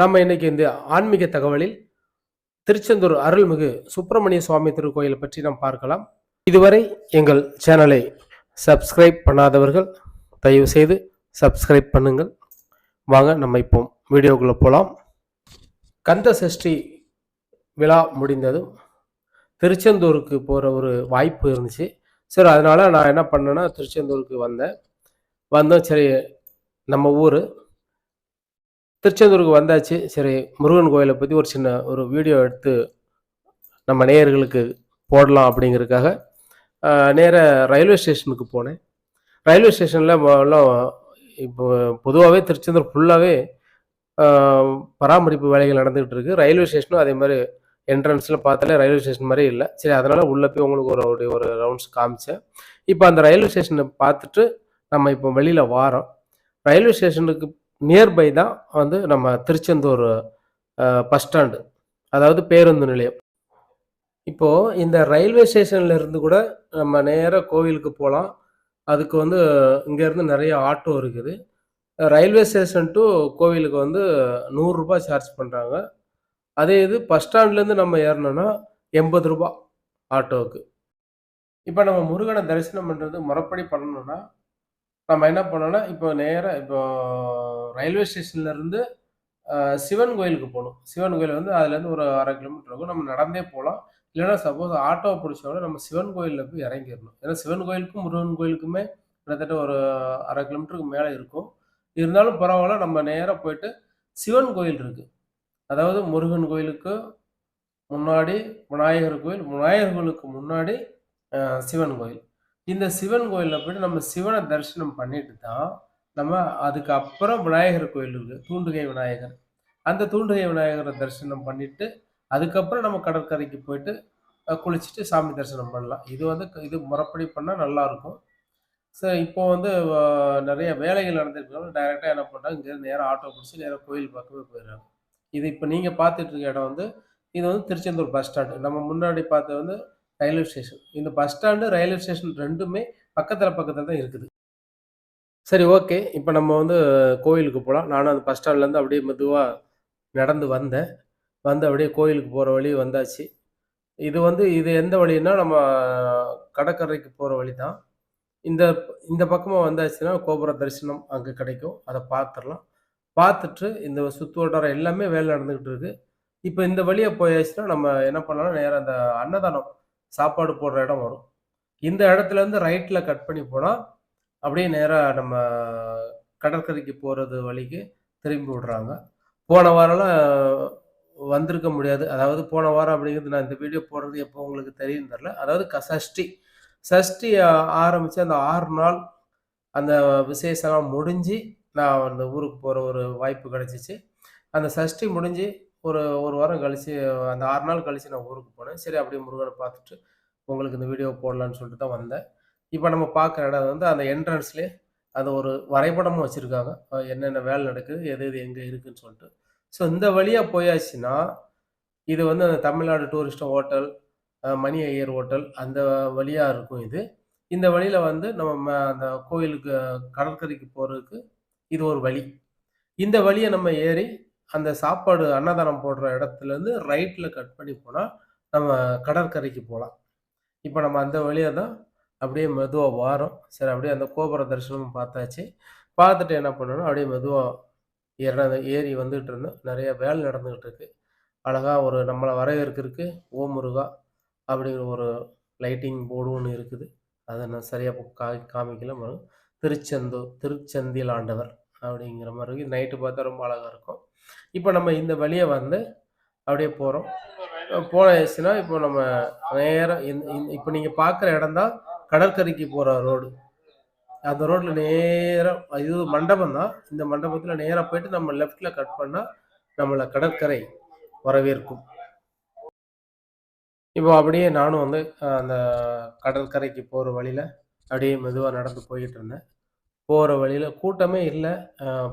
நம்ம இன்னைக்கு இந்த ஆன்மீக தகவலில் திருச்செந்தூர் அருள்மிகு சுப்பிரமணிய சுவாமி திருக்கோயிலை பற்றி நாம் பார்க்கலாம். இதுவரை எங்கள் சேனலை சப்ஸ்கிரைப் பண்ணாதவர்கள் தயவு செய்து சப்ஸ்கிரைப் பண்ணுங்கள். வாங்க நம்ம இப்போ வீடியோக்குள்ளே போகலாம் கந்த சஷ்டி விழா முடிந்ததும் திருச்செந்தூருக்கு போகிற ஒரு வாய்ப்பு இருந்துச்சு. சரி அதனால் நான் என்ன பண்ணேன்னா திருச்செந்தூருக்கு வந்தேன். வந்தோம் சரி நம்ம ஊர். திருச்செந்தூருக்கு வந்தாச்சு. சரி முருகன் கோயிலை பற்றி ஒரு சின்ன ஒரு வீடியோ எடுத்து நம்ம நேயர்களுக்கு போடலாம் அப்படிங்கிறதுக்காக நேராக ரயில்வே ஸ்டேஷனுக்கு போனேன். ரயில்வே ஸ்டேஷனில் இப்போ பொதுவாகவே திருச்செந்தூர் ஃபுல்லாகவே பராமரிப்பு வேலைகள் நடந்துகிட்டு இருக்குது ரயில்வே ஸ்டேஷனும் அதே மாதிரி என்ட்ரன்ஸில் பார்த்தாலே ரயில்வே ஸ்டேஷன் மாதிரி இல்லை. சரி அதனால் உள்ளே போய் உங்களுக்கு ஒரு ஒரு ஒரு ரவுண்ட்ஸ் காமிச்சேன். இப்போ அந்த ரயில்வே ஸ்டேஷனை பார்த்துட்டு நம்ம இப்போ வெளியில் வாரோம். ரயில்வே ஸ்டேஷனுக்கு நியர்பை தான் வந்து நம்ம திருச்செந்தூர் பஸ் ஸ்டாண்டு அதாவது பேருந்து நிலையம். இப்போது இந்த ரயில்வே ஸ்டேஷன்ல இருந்து கூட நம்ம நேராக கோவிலுக்கு போகலாம் அதுக்கு வந்து இங்கேருந்து நிறைய ஆட்டோ இருக்குது. ரயில்வே ஸ்டேஷன் டு கோவிலுக்கு வந்து நூறுரூபா சார்ஜ் பண்ணுறாங்க அதே இது பஸ் ஸ்டாண்ட்லேருந்து நம்ம ஏறினோன்னா எண்பது ரூபா ஆட்டோவுக்கு இப்போ நம்ம முருகனை தரிசனம் பண்ணுறது முறைப்படி பண்ணணும்னா நம்ம என்ன பண்ணோம்னா இப்போ நேராக இப்போ ரயில்வே ஸ்டேஷன்லேருந்து சிவன் கோயிலுக்கு போகணும். சிவன் கோயில் வந்து அதுலேருந்து ஒரு அரை கிலோமீட்டர் இருக்கும். நம்ம நடந்தே போகலாம். இல்லைன்னா சப்போஸ் ஆட்டோவை பிடிச்சோட நம்ம சிவன் கோயிலில் போய் இறங்கிடணும். ஏன்னா சிவன் கோயிலுக்கும் முருகன் கோயிலுக்குமே கிட்டத்தட்ட ஒரு அரை கிலோமீட்டருக்கு மேலே இருக்கும். இருந்தாலும் பரவாயில்ல நம்ம நேராக போயிட்டு சிவன் கோயில் இருக்குது அதாவது முருகன் கோயிலுக்கு முன்னாடி விநாயகர் கோயில் விநாயகர் கோயிலுக்கு முன்னாடி சிவன் கோயில். இந்த சிவன் கோயிலில் போயிட்டு நம்ம சிவனை தரிசனம் பண்ணிட்டு தான் நம்ம அதுக்கப்புறம் விநாயகர் கோயில் இருக்குது தூண்டுகை விநாயகர். அந்த தூண்டுகை விநாயகரை தரிசனம் பண்ணிட்டு அதுக்கப்புறம் நம்ம கடற்கரைக்கு போயிட்டு குளிச்சுட்டு சாமி தரிசனம் பண்ணலாம். இது வந்து இது முறைப்படி பண்ணால் நல்லாயிருக்கும் ஸோ இப்போ வந்து நிறைய வேலைகள் நடந்திருக்கிறவங்க டைரெக்டாக என்ன பண்ணுறாங்க இங்கேருந்து நேராக ஆட்டோ பிடிச்சி நேராக கோயில் பக்கமே போயிடுறாங்க. இது இப்போ நீங்கள் பார்த்துட்டு இருக்க இடம் வந்து இது வந்து திருச்செந்தூர் பஸ் ஸ்டாண்டு நம்ம முன்னாடி பார்த்தது வந்து ரயில்வே ஸ்டேஷன். இந்த பஸ் ஸ்டாண்டு ரயில்வே ஸ்டேஷன் ரெண்டுமே பக்கத்தில் பக்கத்தில் தான் இருக்குது. சரி ஓகே. இப்போ நம்ம வந்து கோயிலுக்கு போகலாம் நானும் அந்த பஸ் ஸ்டாண்ட்லேருந்து அப்படியே மெதுவாக நடந்து வந்தேன். வந்து அப்படியே கோயிலுக்கு போகிற வழி வந்தாச்சு. இது வந்து இது எந்த வழின்னா நம்ம கடற்கரைக்கு போகிற வழி தான். இந்த இந்த பக்கமாக வந்தாச்சுன்னா கோபுர தரிசனம் அங்கே கிடைக்கும். அதை பார்த்துடலாம் பார்த்துட்டு இந்த சுற்று வட்டாரம் எல்லாமே வேலை நடந்துக்கிட்டு இருக்குது இப்போ இந்த வழியாக போயாச்சுன்னா நம்ம என்ன பண்ணலாம்? நேராக அந்த அன்னதானம் சாப்பாடு போடுற இடம் வரும். இந்த இடத்துல இருந்து ரைட்டில் கட் பண்ணி போனால் அப்படியே நேராக நம்ம கடற்கரைக்கு போகிறது வழிக்கு திரும்பி விடுறாங்க. போன வாரம்லாம் வந்திருக்க முடியாது. அதாவது போன வாரம் அப்படிங்கிறது நான் இந்த வீடியோ போடுறது எப்போ உங்களுக்கு தெரியும் தெரில அதாவது க சஷ்டி. சஷ்டி ஆரம்பித்து அந்த ஆறு நாள் அந்த விசேஷம்லாம் முடிஞ்சு நான் அந்த ஊருக்கு போகிற ஒரு வாய்ப்பு கிடச்சிச்சு. அந்த சஷ்டி முடிஞ்சு ஒரு ஒரு வாரம் கழித்து அந்த ஆறு நாள் கழித்து நான் ஊருக்கு போனேன். சரி அப்படியே முருகனை பார்த்துட்டு உங்களுக்கு இந்த வீடியோ போடலான்னு சொல்லிட்டு தான் வந்தேன். இப்போ நம்ம பார்க்குற இடம் வந்து அந்த என்ட்ரன்ஸ்லேயே அந்த ஒரு வரைபடமும் வச்சுருக்காங்க. என்னென்ன வேலை நடக்குது எது எது எங்கே இருக்குதுன்னு சொல்லிட்டு. ஸோ இந்த வழியாக போயாச்சுன்னா இது வந்து அந்த Tamil Nadu tourist hotel Mani Iyer hotel அந்த வழியாக இருக்கும் இது. இந்த வழியில் வந்து நம்ம அந்த கோயிலுக்கு கடற்கரைக்கு போகிறதுக்கு இது ஒரு வழி. இந்த வழியை நம்ம ஏறி அந்த சாப்பாடு அன்னதானம் போடுற இடத்துலேருந்து ரைட்டில் கட் பண்ணி போனால் நம்ம கடற்கரைக்கு போகலாம் இப்போ நம்ம அந்த வழியாக தான் அப்படியே மெதுவாக வாரோம் சரி அப்படியே அந்த கோபுர தரிசனமும் பார்த்தாச்சு. பார்த்துட்டு என்ன பண்ணணும் அப்படியே மெதுவாக ஏற ஏறி வந்துகிட்டு இருந்தோம். நிறைய வேலை நடந்துக்கிட்டு இருக்கு. அழகாக ஒரு நம்மளை வரவேற்கிறதுக்கு ஓ முருகா அப்படிங்கிற ஒரு லைட்டிங் போர்டு ஒன்று இருக்குது. அதை நான் சரியாக கா காமிக்கல. திருச்செந்தூர் திருச்செந்தில் ஆண்டவர் அப்படிங்கிற மாதிரி இருக்குது நைட்டு பார்த்தா ரொம்ப அழகாக இருக்கும். இப்போ நம்ம இந்த வழியை வந்து அப்படியே போகிறோம் போனாச்சுன்னா இப்போ நம்ம நேராக இப்போ நீங்கள் பார்க்குற இடம் தான் கடற்கரைக்கு போகிற ரோடு. அந்த ரோட்டில் நேராக இது மண்டபம் தான். இந்த மண்டபத்தில் நேராக போயிட்டு நம்ம லெஃப்டில் கட் பண்ணால் நம்மளை கடற்கரை வரவேற்கும். இப்போ அப்படியே நானும் வந்து அந்த கடற்கரைக்கு போகிற வழியில் அப்படியே மெதுவாக நடந்து போய்கிட்டு இருந்தேன். போகிற வழியில் கூட்டமே இல்லை.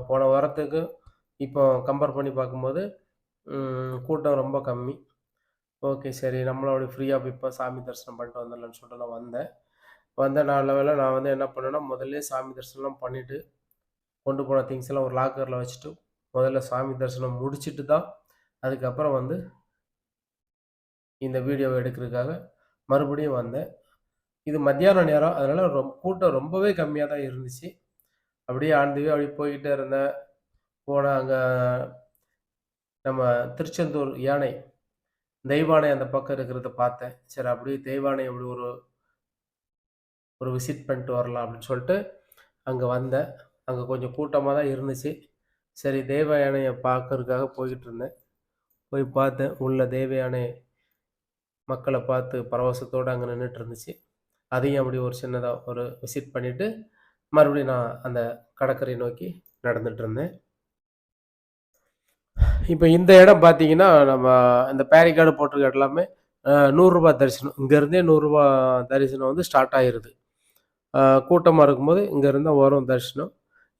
போன வாரத்துக்கு இப்போ கம்பேர் பண்ணி பார்க்கும்போது கூட்டம் ரொம்ப கம்மி. ஓகே சரி நம்மளும் ஃப்ரீயாக ஃப்ரீயாக இப்போ சாமி தரிசனம் பண்ணிட்டு வந்துடலான்னு சொல்லிட்டு நான் வந்தேன். வந்த நாளில் நான் வந்து என்ன பண்ணேன்னா முதல்ல சாமி தரிசனம்லாம் பண்ணிவிட்டு கொண்டு போன திங்ஸ் எல்லாம் ஒரு லாக்கரில் வச்சுட்டு முதல்ல சாமி தரிசனம் முடிச்சுட்டு தான் அதுக்கப்புறம் வந்து இந்த வீடியோவை எடுக்கிறதுக்காக மறுபடியும் வந்தேன். இது மத்தியான நேரம் அதனால் ரொம்ப கூட்டம் ரொம்பவே கம்மியாக தான் இருந்துச்சு. அப்படியே ஆண்டுவே அப்படி போய்கிட்டே இருந்தேன். போனால் அங்கே நம்ம திருச்செந்தூர் யானை தெய்வானை அந்த பக்கம் இருக்கிறத பார்த்தேன். சரி அப்படியே தெய்வானை அப்படி ஒரு ஒரு விசிட் பண்ணிட்டு வரலாம் அப்படின்னு சொல்லிட்டு அங்கே வந்தேன். அங்கே கொஞ்சம் கூட்டமாக தான் இருந்துச்சு. சரி தெய்வ யானையை பார்க்கறதுக்காக போய்கிட்டு இருந்தேன். போய் பார்த்தேன். உள்ள தெய்வ யானை மக்களை பார்த்து பரவசத்தோடு அங்கே நின்றுட்டு இருந்துச்சு. அதையும் அப்படி ஒரு சின்னதாக ஒரு விசிட் பண்ணிவிட்டு மறுபடியும் நான் அந்த கடற்கரை நோக்கி நடந்துட்டு இருந்தேன். இப்போ இந்த இடம் பார்த்தீங்கன்னா நம்ம இந்த பேரிகார்டு போட்டிருக்க எல்லாமே நூறுரூபா தரிசனம். இங்கேருந்தே நூறுரூபா தரிசனம் வந்து ஸ்டார்ட் ஆகிருது கூட்டமாக இருக்கும்போது இங்கேருந்து வரும் தரிசனம்.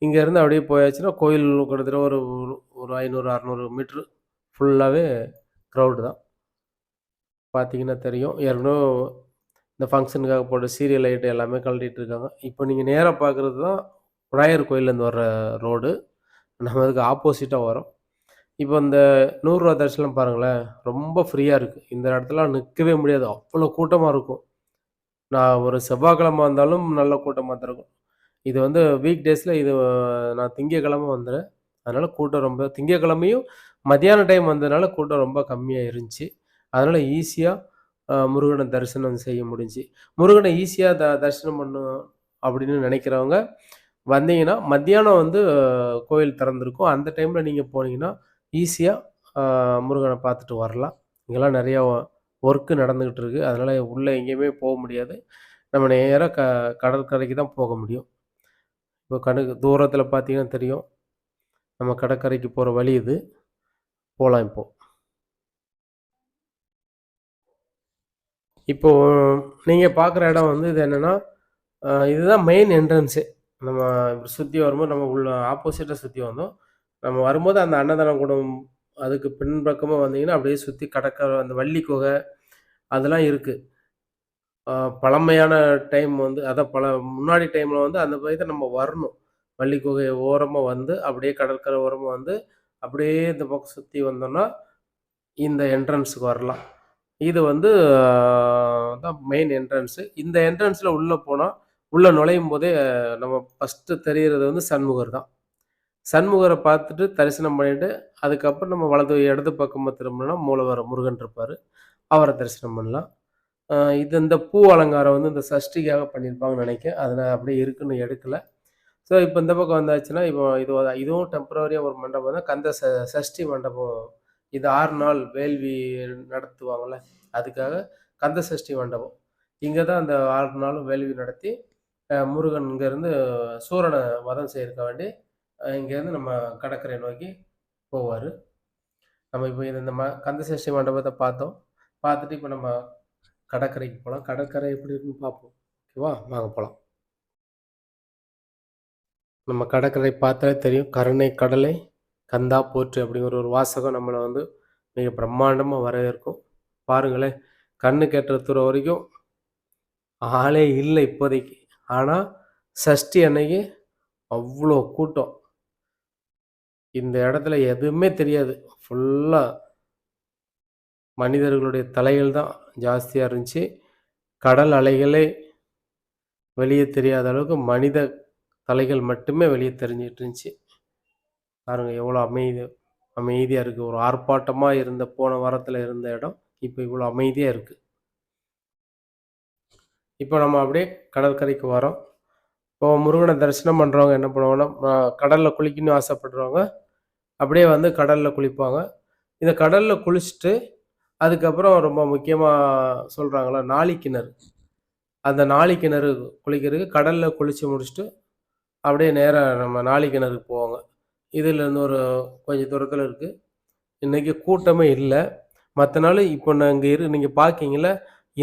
இங்கேருந்து அப்படியே போயாச்சுன்னா கோயில் கிட்டத்தட்ட ஒரு ஒரு ஐநூறு அறநூறு மீட்ரு ஃபுல்லாகவே க்ரௌடு தான். பார்த்தீங்கன்னா தெரியும். ஏற்கனவே இந்த ஃபங்க்ஷனுக்காக போட்ட சீரியல் லைட்டு எல்லாமே கழட்டிகிட்டு இருக்காங்க. இப்போ நீங்கள் நேராக பார்க்குறது தான் விநாயகர் கோயிலேருந்து வர்ற ரோடு நம்ம அதுக்கு ஆப்போசிட்டாக வரோம். இப்போ இந்த நூறுரூவா தரிசனம் பாருங்களேன் ரொம்ப ஃப்ரீயாக இருக்குது இந்த இடத்துல நிற்கவே முடியாது. அவ்வளோ கூட்டமாக இருக்கும். நான் ஒரு செவ்வாய்க்கிழமை வந்தாலும் நல்ல கூட்டமாக தான் இருக்கும். இது வந்து வீக் டேஸில் இது நான் திங்கக்கிழமை வந்துடுறேன் அதனால் கூட்டம் ரொம்ப திங்கக்கிழமையும் மத்தியான டைம் வந்ததுனால கூட்டம் ரொம்ப கம்மியாக இருந்துச்சு. அதனால் ஈஸியாக முருகனை தரிசனம் செய்ய முடிஞ்சு முருகனை ஈஸியாக த தரிசனம் பண்ணும் அப்படின்னு நினைக்கிறவங்க வந்தீங்கன்னா மத்தியானம் வந்து கோயில் திறந்துருக்கும். அந்த டைமில் நீங்கள் போனீங்கன்னா ஈஸியாக முருகனை பார்த்துட்டு வரலாம். இங்கெல்லாம் நிறையா ஒர்க்கு நடந்துக்கிட்டு இருக்குது அதனால் உள்ளே எங்கேயுமே போக முடியாது. நம்ம நேராக க கடற்கரைக்கு தான் போக முடியும். இப்போ கணக்கு தூரத்தில் பார்த்தீங்கன்னா தெரியும். நம்ம கடற்கரைக்கு போகிற வழி இது. போகலாம் இப்போது இப்போ நீங்கள் பார்க்குற இடம் வந்து இது என்னென்னா இதுதான் மெயின் என்ட்ரன்ஸு நம்ம இப்படி சுற்றி வரும்போது நம்ம உள்ள ஆப்போசிட்டாக சுற்றி வந்தோம். நம்ம வரும்போது அந்த அன்னதானம் கூடம் அதுக்கு பின்பக்கமாக வந்தீங்கன்னா அப்படியே சுற்றி கடற்கரை அந்த வள்ளி குகை அதெல்லாம் இருக்குது பழமையான டைம் வந்து அதான் பல முன்னாடி டைமில் வந்து அந்த இதை நம்ம வரணும். வள்ளி குகை ஓரமாக வந்து அப்படியே கடற்கரை ஓரமாக வந்து அப்படியே இந்த பக்கம் சுற்றி வந்தோம்னா இந்த என்ட்ரன்ஸுக்கு வரலாம். இது வந்து தான் மெயின் என்ட்ரன்ஸு இந்த என்ட்ரன்ஸில் உள்ளே போனால் உள்ளே நுழையும் போதே நம்ம ஃபஸ்ட்டு தெரிகிறது வந்து சண்முகர் தான். சண்முகரை பார்த்துட்டு தரிசனம் பண்ணிட்டு அதுக்கப்புறம் நம்ம வலது இடது பக்கமாக திரும்பினோம்னா மூலவர் முருகன் இருப்பார். அவரை தரிசனம் பண்ணலாம். இது இந்த பூ அலங்காரம் வந்து இந்த சஷ்டிக்காக பண்ணியிருப்பாங்கன்னு நினைக்கிறேன். அதனால் அப்படியே இருக்குன்னு எடுக்கலை. ஸோ இப்போ இந்த பக்கம் வந்தாச்சுன்னா இப்போ இது இதுவும் டெம்பரவரியாக ஒரு மண்டபம் தான். கந்த ச சஷ்டி மண்டபம் இது ஆறு நாள் வேள்வி நடத்துவாங்கள்ல அதுக்காக கந்த சஷ்டி மண்டபம். இங்கே தான் அந்த ஆறு நாளும் வேள்வி நடத்தி முருகன் இங்கேருந்து சூரனை வதம் செய்யிருக்க வேண்டி இங்கேருந்து நம்ம கடற்கரை நோக்கி போவார். நம்ம இப்போ இந்த ம கந்தசஷ்டி மண்டபத்தை பார்த்தோம். பார்த்துட்டு இப்போ நம்ம கடற்கரைக்கு போகலாம் கடற்கரை எப்படி இருக்குன்னு பார்ப்போம். ஓகேவா? வாங்க போகலாம் நம்ம கடற்கரை பார்த்தாலே தெரியும். கருணை கடலை கந்தா போற்று அப்படிங்கிற ஒரு வாசகம் நம்மளை வந்து மிக பிரம்மாண்டமாக வரவேற்கும். பாருங்களேன் கண்ணு கெட்டுற தூர வரைக்கும் ஆளே இல்லை இப்போதைக்கு. ஆனால் சஷ்டி அன்னைக்கு அவ்வளோ கூட்டம். இந்த இடத்துல எதுவுமே தெரியாது. ஃபுல்லாக மனிதர்களுடைய தலைகள் தான் ஜாஸ்தியாக இருந்துச்சு. கடல் அலைகளே வெளியே தெரியாத அளவுக்கு மனித தலைகள் மட்டுமே வெளியே தெரிஞ்சிட்டு இருந்துச்சு. பாருங்க எவ்வளோ அமைதி அமைதியாக இருக்குது ஒரு ஆர்ப்பாட்டமாக இருந்த போன வாரத்தில் இருந்த இடம் இப்போ இவ்வளோ அமைதியாக இருக்குது இப்போ நம்ம அப்படியே கடற்கரைக்கு வரோம். இப்போ முருகனை தரிசனம் பண்ணுறவங்க என்ன பண்ணுவாங்கன்னா கடலில் குளிக்கணும்னு ஆசைப்படுறவங்க அப்படியே வந்து கடலில் குளிப்பாங்க. இந்த கடலில் குளிச்சுட்டு அதுக்கப்புறம் ரொம்ப முக்கியமாக சொல்கிறாங்களா நாளி கிணறு அந்த நாளி கிணறு குளிக்கிறதுக்கு கடலில் குளித்து முடிச்சுட்டு அப்படியே நேராக நம்ம நாளி கிணறுக்கு போவாங்க. இதுலேருந்து ஒரு கொஞ்சம் தூரத்தில் இருக்குது இன்றைக்கி கூட்டமே இல்லை. மற்ற நாள் இப்போ நான் இங்கே இரு நீங்கள் பார்க்கிங்கள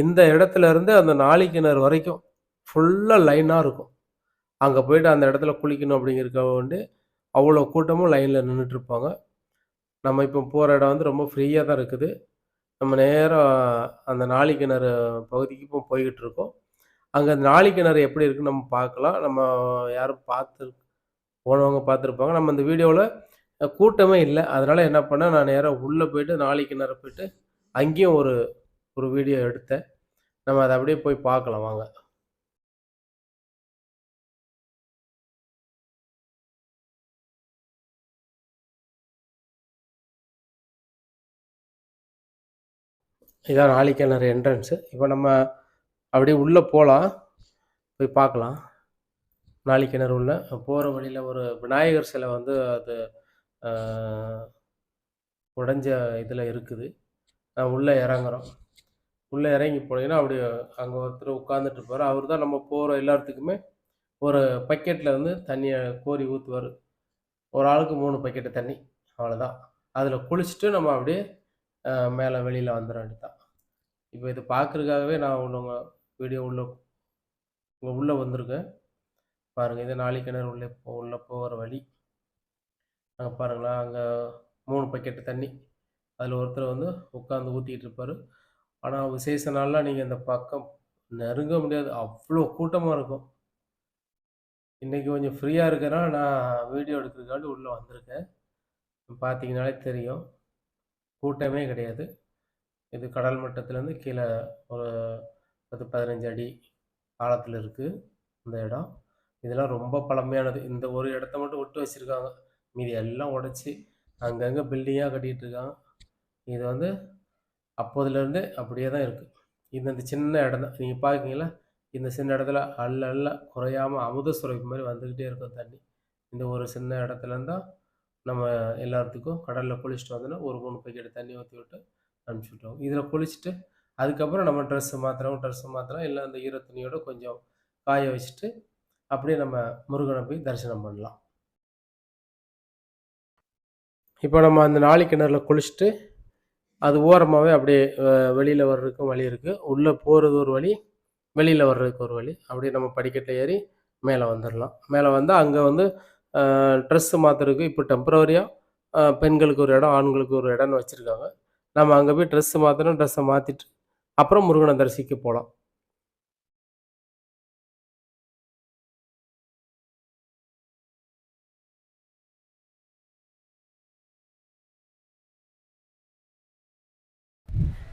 இந்த இடத்துல இருந்து அந்த நாளி கிணறு வரைக்கும் ஃபுல்லாக லைனாக இருக்கும். அங்கே போயிட்டு அந்த இடத்துல குளிக்கணும் அப்படிங்கிறக்க வேண்டி அவ்வளோ கூட்டமும் லைனில் நின்றுட்டுருப்பாங்க நம்ம இப்போ போகிற இடம் வந்து ரொம்ப ஃப்ரீயாக தான் இருக்குது. நம்ம நேராக அந்த நாளி கிணறு பகுதிக்கு இப்போ போய்கிட்டு இருக்கோம் அங்கே அந்த நாளி கிணறு எப்படி இருக்குன்னு நம்ம பார்க்கலாம். நம்ம யாரும் பார்த்து போனவங்க பார்த்துருப்பாங்க. நம்ம அந்த வீடியோவில் கூட்டமே இல்லை. அதனால் என்ன பண்ணேன் நான் நேராக உள்ளே போயிட்டு நாளைக்கு கிணறு போயிட்டு அங்கேயும் ஒரு ஒரு வீடியோ எடுத்தேன். நம்ம அதை அப்படியே போய் பார்க்கலாம். வாங்க. இதான் நாளைக்கிணறு என்ட்ரன்ஸு இப்போ நம்ம அப்படியே உள்ளே போகலாம் போய் பார்க்கலாம். நாளைக்கிணறு உள்ள போகிற வழியில் ஒரு விநாயகர் சிலை வந்து அது உடஞ்ச இதில் இருக்குது. நான் உள்ளே இறங்குறோம். உள்ளே இறங்கி போனீங்கன்னா அப்படி அங்கே ஒருத்தர் உட்காந்துட்டு இருப்பார். அவர் தான் நம்ம போகிற எல்லாத்துக்குமே ஒரு பக்கெட்டில் வந்து தண்ணியை கோரி ஊற்றுவார் ஒரு ஆளுக்கு மூணு பக்கெட்டு தண்ணி. அவ்வளோதான் அதில் குளிச்சுட்டு நம்ம அப்படியே மேலே வெளியில் வந்துட வேண்டியதான் இப்போ இதை பார்க்குறதுக்காகவே நான் உள்ளவங்க வீடியோ உள்ள உங்கள் உள்ளே வந்திருக்கேன். பாருங்கள் இது நாளை கிணறு உள்ளே போ உள்ளே போகிற வழி. அங்கே பாருங்களேன் அங்கே மூணு பக்கெட்டு தண்ணி. அதில் ஒருத்தர் வந்து உட்காந்து ஊற்றிக்கிட்டு இருப்பார். ஆனால் விசேஷ நாள்லாம் நீங்கள் இந்த பக்கம் நெருங்க முடியாது. அவ்வளோ கூட்டமாக இருக்கும். இன்றைக்கி கொஞ்சம் ஃப்ரீயாக இருக்கிறனால நான் வீடியோ எடுக்கிறதுக்காண்டி உள்ளே வந்திருக்கேன். பார்த்தீங்கனாலே தெரியும். கூட்டமே கிடையாது. இது கடல் மட்டத்துலேருந்து கீழே ஒரு பத்து பதினஞ்சு அடி ஆழத்தில் இருக்குது இந்த இடம். இதெல்லாம் ரொம்ப பழமையானது. இந்த ஒரு இடத்த மட்டும் விட்டு வச்சுருக்காங்க. மீதி எல்லாம் உடச்சி அங்கங்கே பில்டிங்காக கட்டிகிட்டு இருக்காங்க இது வந்து அப்போதுலேருந்து அப்படியே தான் இருக்குது இந்த இந்த சின்ன இடம் தான். நீங்கள் பார்க்குறீங்களா இந்த சின்ன இடத்துல அல்ல அல்ல குறையாமல் அமுத சுரப்பி மாதிரி வந்துக்கிட்டே இருக்கும் தண்ணி. இந்த ஒரு சின்ன இடத்துலருந்தான் நம்ம எல்லாத்துக்கும் கடலில் குளிச்சுட்டு வந்தோன்னா ஒரு மூணு பக்கெட் தண்ணி ஊற்றி விட்டு அனுப்பிச்சி விட்டோம் இதில் குளிச்சுட்டு அதுக்கப்புறம் நம்ம ட்ரெஸ்ஸு மாத்திரம் ட்ரெஸ்ஸு மாற்றுறோம் இல்லை அந்த ஈர துணியோட கொஞ்சம் காய வச்சுட்டு அப்படியே நம்ம முருகனை போய் தரிசனம் பண்ணலாம். இப்போ நம்ம அந்த நாளை கிணறுல குளிச்சுட்டு அது ஓரமாகவே அப்படியே வெளியில் வர்றதுக்கும் வழி இருக்குது உள்ளே போகிறது ஒரு வழி வெளியில் வர்றதுக்கு ஒரு வழி. அப்படியே நம்ம படிக்கட்டில் ஏறி மேலே வந்துடலாம் மேலே வந்தால் அங்கே வந்து ட்ரெஸ்ஸு மாற்றுறதுக்கு இப்போ டெம்பரவரியாக பெண்களுக்கு ஒரு இடம் ஆண்களுக்கு ஒரு இடம்னு வச்சுருக்காங்க. நம்ம அங்கே போய் ட்ரெஸ்ஸு மாற்றணும் ட்ரெஸ்ஸை மாற்றிட்டு அப்புறம் முருகனை தரிசிக்க போகலாம்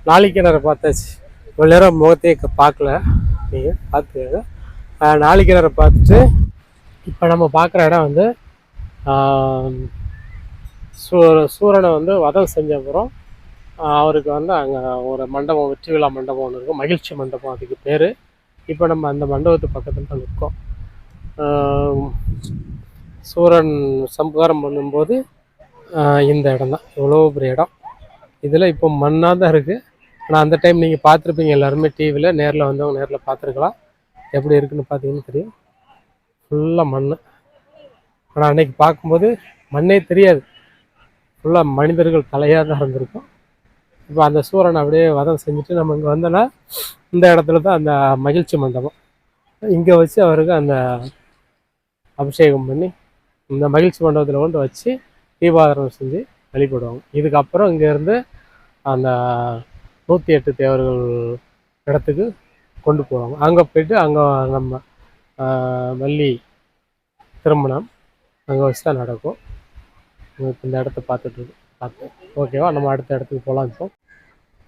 நாளைக்கிணறை பார்த்தாச்சு. இவ்வளோ நேரம் முகத்தையே பார்க்கல. நீங்கள் பார்த்துக்கோங்க. நாளைக்கிணறை பார்த்துட்டு இப்போ நம்ம பார்க்குற இடம் வந்து சூ சூரனை வந்து வதம் செஞ்ச அப்புறம் அவருக்கு வந்து அங்கே ஒரு மண்டபம் வெற்றி விழா மண்டபம் ஒன்று இருக்கும். மகிழ்ச்சி மண்டபம் அதுக்கு பேர். இப்போ நம்ம அந்த மண்டபத்து பக்கத்தில் தான் நிற்கோம். சூரன் சம்ஹாரம் பண்ணும்போது இந்த இடம் தான். எவ்வளோ பெரிய இடம். இதில் இப்போ மண்ணாக தான் இருக்குது ஆனால் அந்த டைம் நீங்கள் பார்த்துருப்பீங்க எல்லாருமே டிவியில் நேரில் வந்தவங்க நேரில் பார்த்துருக்கலாம். எப்படி இருக்குன்னு பார்த்தீங்கன்னு தெரியும். ஃபுல்லாக மண் ஆனால் அன்னைக்கு பார்க்கும்போது மண்ணே தெரியாது. ஃபுல்லாக மனிதர்கள் தலையாக தான் இருந்திருக்கும். இப்போ அந்த சூரனை அப்படியே வதம் செஞ்சுட்டு நம்ம இங்கே வந்தோன்னா இந்த இடத்துல தான் அந்த மகிழ்ச்சி மண்டபம். இங்கே வச்சு அவருக்கு அந்த அபிஷேகம் பண்ணி இந்த மகிழ்ச்சி மண்டபத்தில் கொண்டு வச்சு தீபாதாரம் செஞ்சு வழிபடுவாங்க. இதுக்கப்புறம் இங்கேருந்து அந்த நூற்றி எட்டு தேவர்கள் இடத்துக்கு கொண்டு போவாங்க. அங்கே போயிட்டு அங்கே நம்ம வள்ளி திருமணம் அங்கே வச்சு தான் நடக்கும். இந்த இடத்த பார்த்துட்டு பார்த்து. ஓகேவா? நம்ம அடுத்த இடத்துக்கு போகலாம் இப்போ.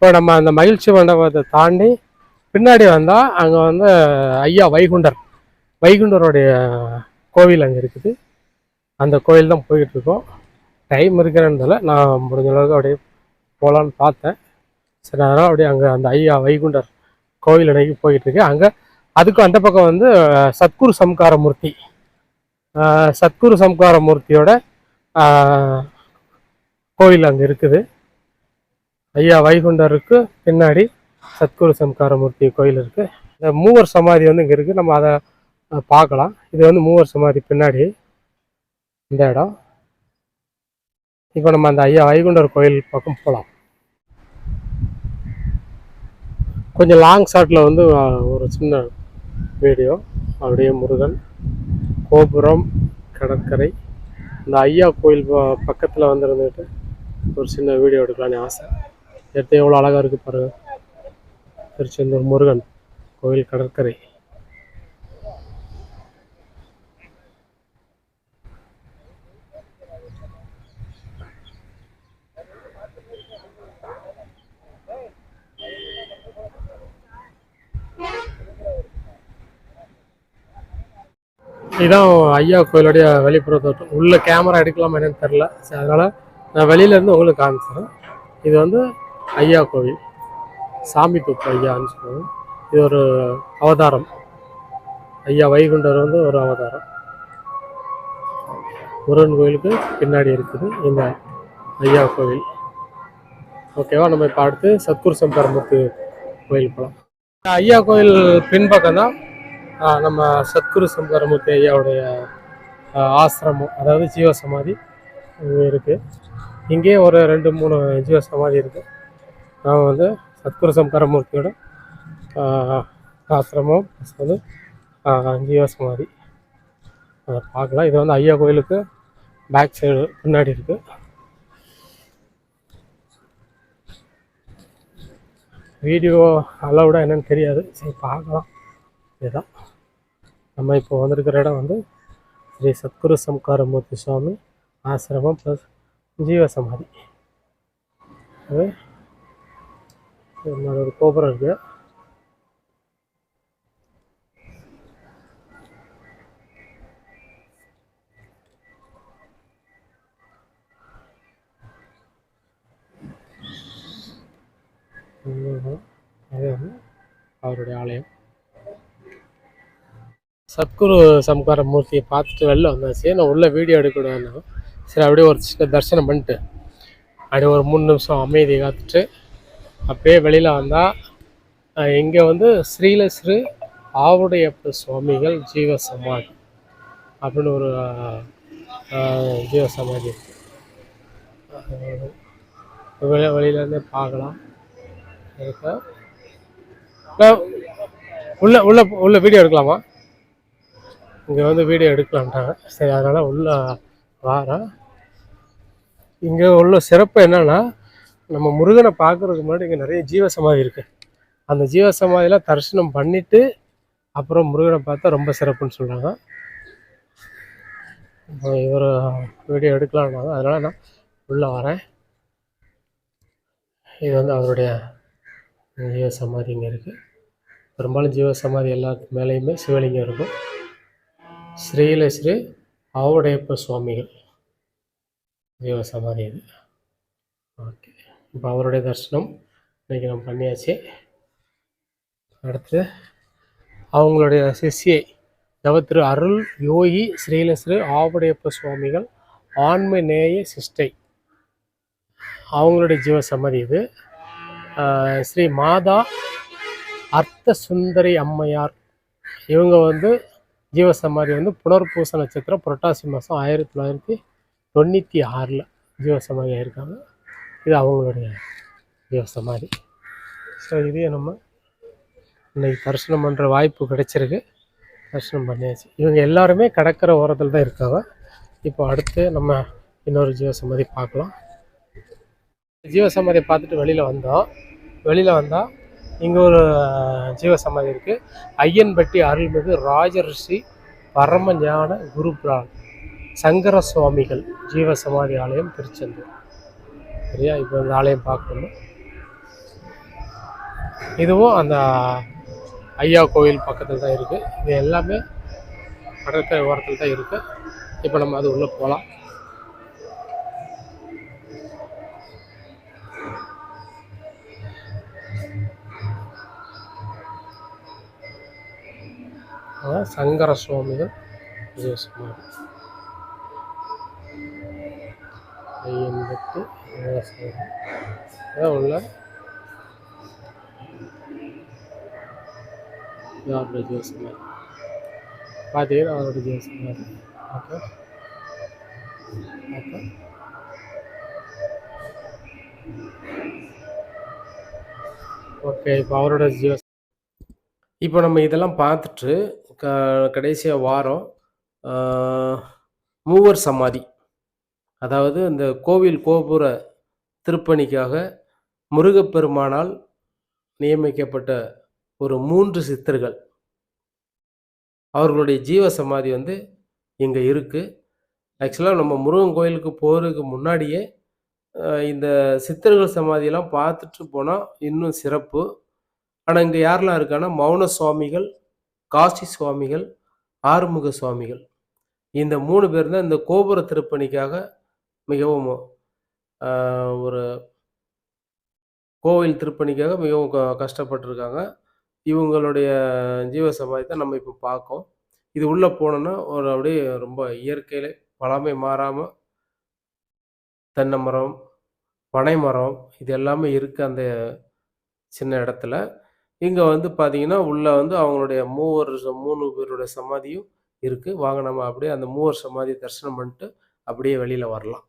இப்போ நம்ம அந்த மகிழ்ச்சி மண்டபத்தை தாண்டி பின்னாடி வந்தால் அங்கே வந்து ஐயா வைகுண்டர். வைகுண்டருடைய கோவில் அங்கே இருக்குது. அந்த கோவில் தான் போயிட்டுருக்கோம் டைம் இருக்கிறன்றதால நான் முடிஞ்ச அளவுக்கு அப்படியே போகலான்னு பார்த்தேன். சரி அதனால் அப்படியே அங்கே அந்த ஐயா வைகுண்டர் கோவில் அன்னைக்கு போயிட்டுருக்கு அங்கே அதுக்கும் அந்த பக்கம் வந்து சத்குரு சம்காரமூர்த்தி சத்குரு சம்காரமூர்த்தியோட கோவில் அங்கே இருக்குது. ஐயா வைகுண்டருக்கு பின்னாடி சத்குரு சம்காரமூர்த்தி கோயில் இருக்குது இந்த மூவர் சமாதி வந்து இங்கே இருக்குது நம்ம அதை பார்க்கலாம். இது வந்து மூவர் சமாதி பின்னாடி இந்த இடம். இப்போ நம்ம அந்த ஐயா வைகுண்டர் கோயில் பக்கம் போகலாம் கொஞ்சம் லாங் ஷாட்டில் வந்து ஒரு சின்ன வீடியோ. அப்படியே முருகன் கோபுரம் கடற்கரை. இந்த ஐயா கோயில் பக்கத்தில் வந்துருந்துட்டு ஒரு சின்ன வீடியோ எடுக்கலான்னு ஆசை. இடத்த எவ்வளோ அழகாக இருக்குது பாருங்கள் திருச்செந்தூர் முருகன் கோயில் கடற்கரை. இதுதான் ஐயா கோயிலுடைய வெளிப்புற தோட்டம். உள்ள கேமரா எடுக்கலாமா என்னன்னு தெரில சரி அதனால் நான் வெளியிலேருந்து உங்களுக்கு காமிச்சிடுறேன். இது வந்து ஐயா கோவில். சாமி தொப்பு ஐயான்னு சொல்லுவோம். இது ஒரு அவதாரம். ஐயா வைகுண்டர் வந்து ஒரு அவதாரம். முருகன் கோயிலுக்கு பின்னாடி இருக்குது இந்த ஐயா கோவில். ஓகேவா நம்ம இப்போ அடுத்து சத்குரு சங்கரமூர்த்தி கோயில் போகலாம் ஐயா கோயில் பின்பக்கம் தான் நம்ம சத்குரு சம்பரமுத்து ஐயாவுடைய ஆசிரமம் அதாவது ஜீவ சமாதி இங்கே இருக்குது இங்கேயே ஒரு ரெண்டு மூணு ஜீவ சமாதி இருக்குது நான் வந்து சத்குரு சங்கரமூர்த்தியோட ஆசிரமம் ப்ளஸ் வந்து ஆஹ் சமாதி அதை பார்க்கலாம். இது வந்து ஐயா கோயிலுக்கு பேக் சைடு பின்னாடி இருக்குது வீடியோ அலவுடா என்னன்னு தெரியாது. சரி பார்க்கலாம். இதுதான். நம்ம இப்போ வந்திருக்கிற இடம் வந்து ஸ்ரீ சத்குரு சம்காரமூர்த்தி சுவாமி ஆசிரமம் ப்ளஸ் ஜீவ சமாதி அது இன்னொரு ஒரு கோபுரம் இருக்குது அவருடைய ஆலயம். சத்குரு சம்கார மூர்த்தியை பார்த்துட்டு வெளில வந்தாச்சு. நான் உள்ள வீடியோ எடுக்கக்கூடாது சரி அப்படியே ஒரு சின்ன தரிசனம் பண்ணிட்டு அப்படியே ஒரு மூணு நிமிஷம் அமைதியை காத்துட்டு அப்படியே வெளியில் வந்தால் இங்கே வந்து ஸ்ரீல ஸ்ரீ ஆவுடையப்ப சுவாமிகள் ஜீவ சமாதி அப்படின்னு ஒரு ஜீவ சமாதி இருக்கு. வெளி வெளியிலேருந்தே பார்க்கலாம். இருக்கா? நான் உள்ள உள்ள உள்ள வீடியோ எடுக்கலாமா? இங்கே வந்து வீடியோ எடுக்கலான்ட்டாங்க சரி அதனால் உள்ள வாரேன். இங்கே உள்ள சிறப்பு என்னென்னா நம்ம முருகனை பார்க்கறதுக்கு முன்னாடி இங்கே நிறைய ஜீவ சமாதி இருக்குது அந்த ஜீவ சமாதியெலாம் தரிசனம் பண்ணிவிட்டு அப்புறம் முருகனை பார்த்தா ரொம்ப சிறப்புன்னு சொல்கிறாங்க இவர் வீடியோ எடுக்கலான்னாங்க அதனால் நான் உள்ளே வரேன். இது வந்து அவருடைய ஜீவ சமாதி இங்கே இருக்குது பெரும்பாலும் ஜீவ சமாதி எல்லாத்துக்கு மேலேயுமே சிவலிங்கம் இருக்கும். ஸ்ரீல ஸ்ரீ ஆவுடையப்ப சுவாமிகள் ஜீவ சமாதி இது. ஓகே. இப்போ அவருடைய தரிசனம் இன்றைக்கி நம்ம பண்ணியாச்சு. அடுத்து அவங்களுடைய சிஷ்யை தவத்திரு அருள் யோகி ஸ்ரீலஸ்ரு ஆவுடையப்ப சுவாமிகள் ஆண்மை நேய சிஷ்டை. அவங்களுடைய ஜீவ சமாதி இது ஸ்ரீ மாதா அர்த்த சுந்தரி அம்மையார். இவங்க வந்து ஜீவ சமாதி வந்து புனர்பூச நட்சத்திரம் புரட்டாசி மாதம் ஆயிரத்தி தொள்ளாயிரத்தி தொண்ணூற்றி ஆறில் ஜீவ சமாதி ஆயிருக்காங்க. இது அவங்களுடைய ஜீவ சமாதி ஸோ இதே நம்ம இன்னைக்கு தரிசனம் பண்ணுற வாய்ப்பு கிடைச்சிருக்கு. தரிசனம் பண்ணியாச்சு. இவங்க எல்லாருமே கடற்கரை ஓரத்தில் தான் இருக்காங்க. இப்போ அடுத்து நம்ம இன்னொரு ஜீவ சமாதி பார்க்கலாம். ஜீவசமாதியை பார்த்துட்டு வெளியில் வந்தோம். வெளியில் வந்தால் இங்கே ஒரு ஜீவ சமாதி இருக்குது ஐயன்பட்டி அருள்மிகு ராஜரிஷி பரமஞான குருபிரான் சங்கர சுவாமிகள் ஜீவ சமாதி ஆலயம் திருச்செந்தூர். சரியா? இப்போ இந்த ஆலயம் பார்க்கணும். இதுவும் அந்த ஐயா கோவில் பக்கத்தில் தான் இருக்குது இது எல்லாமே கடற்கரை ஓரத்தில் தான் இருக்குது இப்போ நம்ம அது உள்ளே போகலாம் சங்கர சுவாமிகள் ஜீவ ஐம்பத்து ஐயன்பட்டு விவசாயம் அதான் உள்ள அவருடைய ஜீவ சமாதி பார்த்தீங்கன்னா அவருடைய ஜீவ ஓகே ஓகே ஓகே இப்போ அவரோட ஜியோ இப்போ நம்ம இதெல்லாம் பார்த்துட்டு க கடைசியாக வாரம் மூவர் சமாதி. அதாவது இந்த கோவில் கோபுர திருப்பணிக்காக முருகப்பெருமானால் நியமிக்கப்பட்ட ஒரு மூன்று சித்தர்கள். அவர்களுடைய ஜீவ சமாதி வந்து இங்கே இருக்குது ஆக்சுவலாக நம்ம முருகன் கோயிலுக்கு போகிறதுக்கு முன்னாடியே இந்த சித்தர்கள் சமாதியெல்லாம் பார்த்துட்டு போனால் இன்னும் சிறப்பு. ஆனால் இங்கே யாரெல்லாம் இருக்கான்னா மௌன சுவாமிகள் காசி சுவாமிகள் ஆறுமுக சுவாமிகள். இந்த மூணு பேர் தான் இந்த கோபுர திருப்பணிக்காக மிகவும் ஒரு கோவில் திருப்பணிக்காக மிகவும் க- கஷ்டப்பட்டிருக்காங்க. இவங்களுடைய ஜீவ சமாதி தான் நம்ம இப்போ பார்க்கோம் இது உள்ளே போனோன்னா ஒரு அப்படியே ரொம்ப இயற்கையில பழமை மாறாமல் தென்னை மரம் பனை மரம் இது எல்லாமே இருக்குது அந்த சின்ன இடத்துல. இங்கே வந்து பார்த்தீங்கன்னா உள்ளே வந்து அவங்களுடைய மூவர் மூணு பேருடைய சமாதியும் இருக்குது வாங்க நம்ம அப்படியே அந்த மூவர் சமாதியை தரிசனம் பண்ணிட்டு அப்படியே வெளியில் வரலாம்.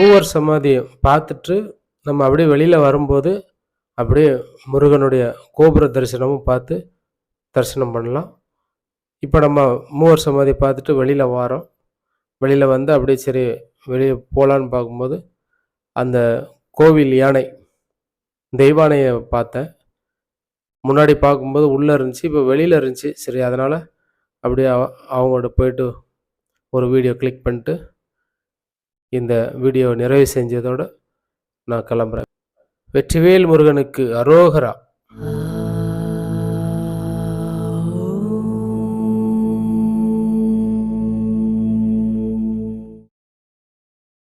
மூவர் சமாதியை பார்த்துட்டு நம்ம அப்படியே வெளியில் வரும்போது அப்படியே முருகனுடைய கோபுர தரிசனமும் பார்த்து தரிசனம் பண்ணலாம். இப்போ நம்ம மூவர் சமாதி பார்த்துட்டு வெளியில் வாரோம். வெளியில் வந்து அப்படியே சரி வெளியே போகலான்னு பார்க்கும்போது அந்த கோவில் யானை தெய்வானையை பார்த்தேன். முன்னாடி பார்க்கும்போது உள்ளே இருந்துச்சு இப்போ வெளியில் இருந்துச்சு. சரி அதனால் அப்படியே அவ- அவங்களோட போயிட்டு ஒரு வீடியோ கிளிக் பண்ணிட்டு இந்த வீடியோ நிறைவு செஞ்சதோட நான் கிளம்புறேன். வெற்றிவேல் முருகனுக்கு அரோகரா.